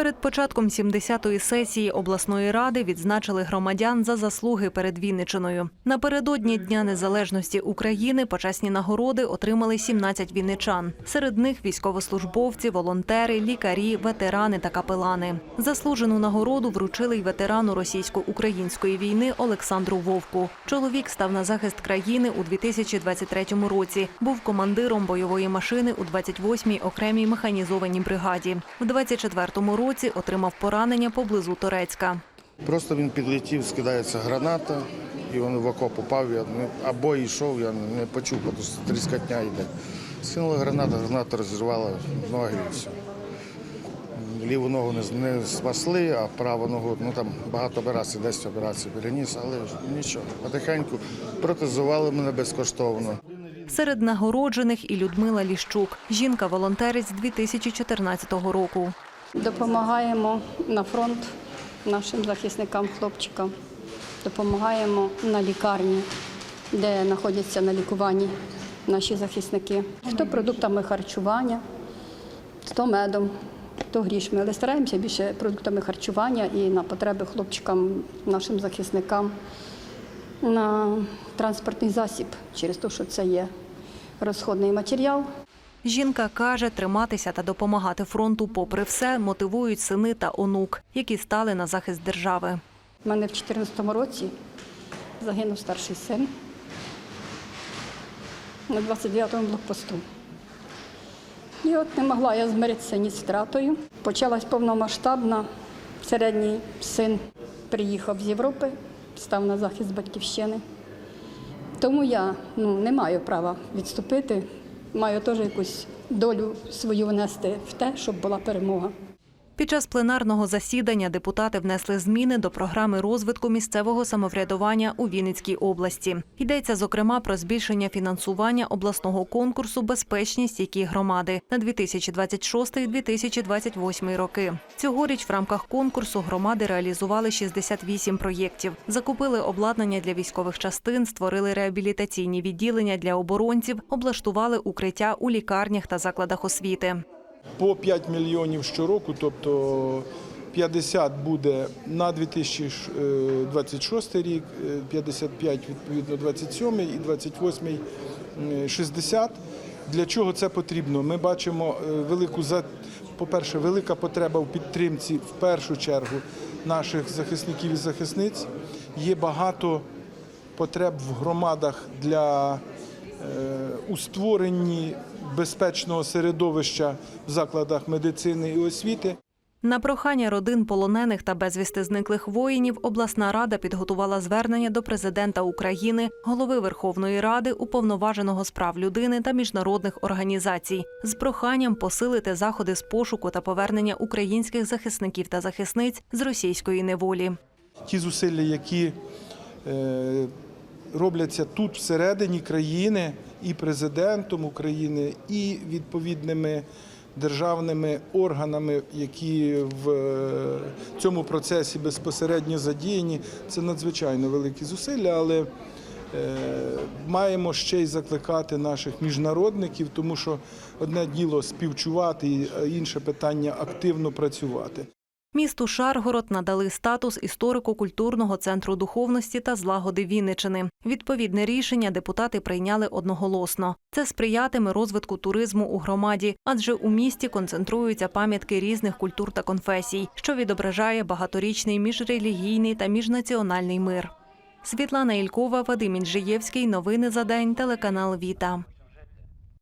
Перед початком 70-ї сесії обласної ради відзначили громадян за заслуги перед Вінничиною. Напередодні Дня Незалежності України почесні нагороди отримали 17 вінничан. Серед них військовослужбовці, волонтери, лікарі, ветерани та капелани. Заслужену нагороду вручили й ветерану російсько-української війни Олександру Вовку. Чоловік став на захист країни у 2023 році. Був командиром бойової машини у 28-й окремій механізованій бригаді. В 24-му році отримав поранення поблизу Торецька. Просто він підлетів, скидається граната, і він в окоп упав. Я або йшов, я не почув, тому що тріскотня йде. Скинули гранату, граната розірвала ноги і все. Ліву ногу не, спасли, а праву ногу, ну там багато операцій, 10 операцій переніс, але нічого. Потихеньку протезували мене безкоштовно. Серед нагороджених і Людмила Ліщук. Жінка-волонтерець 2014 року. Допомагаємо на фронт нашим захисникам, хлопчикам. Допомагаємо на лікарні, де знаходяться на лікуванні наші захисники. Хто продуктами харчування, хто медом, хто грішми. Але стараємося більше продуктами харчування і на потреби хлопчикам, нашим захисникам, на транспортний засіб, через те, що це є розходний матеріал. Жінка каже, триматися та допомагати фронту, попри все, мотивують сини та онук, які стали на захист держави. У мене в 2014 році загинув старший син на 29-му блокпосту. І от не могла я змиритися ні з втратою. Почалась повномасштабна. Середній син приїхав з Європи, став на захист батьківщини. Тому я ну, не маю права відступити, маю теж якусь долю свою внести в те, щоб була перемога. Під час пленарного засідання депутати внесли зміни до програми розвитку місцевого самоврядування у Вінницькій області. Йдеться зокрема про збільшення фінансування обласного конкурсу Безпечність які громади на 2026-2028 роки. Цьогоріч в рамках конкурсу громади реалізували 68 проєктів, закупили обладнання для військових частин, створили реабілітаційні відділення для оборонців, облаштували укриття у лікарнях та закладах освіти. По 5 мільйонів щороку, тобто 50 буде на 2026 рік, е, 55 відповідно 27 і 28 е, 60. Для чого це потрібно? Ми бачимо е, велику за по-перше, велика потреба в підтримці в першу чергу наших захисників і захисниць. Є багато потреб в громадах для е, у створенні безпечного середовища в закладах медицини і освіти. На прохання родин полонених та безвісти зниклих воїнів обласна рада підготувала звернення до президента України, голови Верховної Ради, уповноваженого з прав людини та міжнародних організацій з проханням посилити заходи з пошуку та повернення українських захисників та захисниць з російської неволі. Ті зусилля, які е, робляться тут всередині країни, і президентом України, і відповідними державними органами, які в е, цьому процесі безпосередньо задіяні, це надзвичайно великі зусилля, але е, маємо ще й закликати наших міжнародників, тому що одне діло співчувати, а інше питання активно працювати. Місту Шаргород надали статус історико-культурного центру духовності та злагоди Вінничини. Відповідне рішення депутати прийняли одноголосно. Це сприятиме розвитку туризму у громаді, адже у місті концентруються пам'ятки різних культур та конфесій, що відображає багаторічний міжрелігійний та міжнаціональний мир. Світлана Ількова, Вадим Інжиєвський. Новини за день. Телеканал Віта.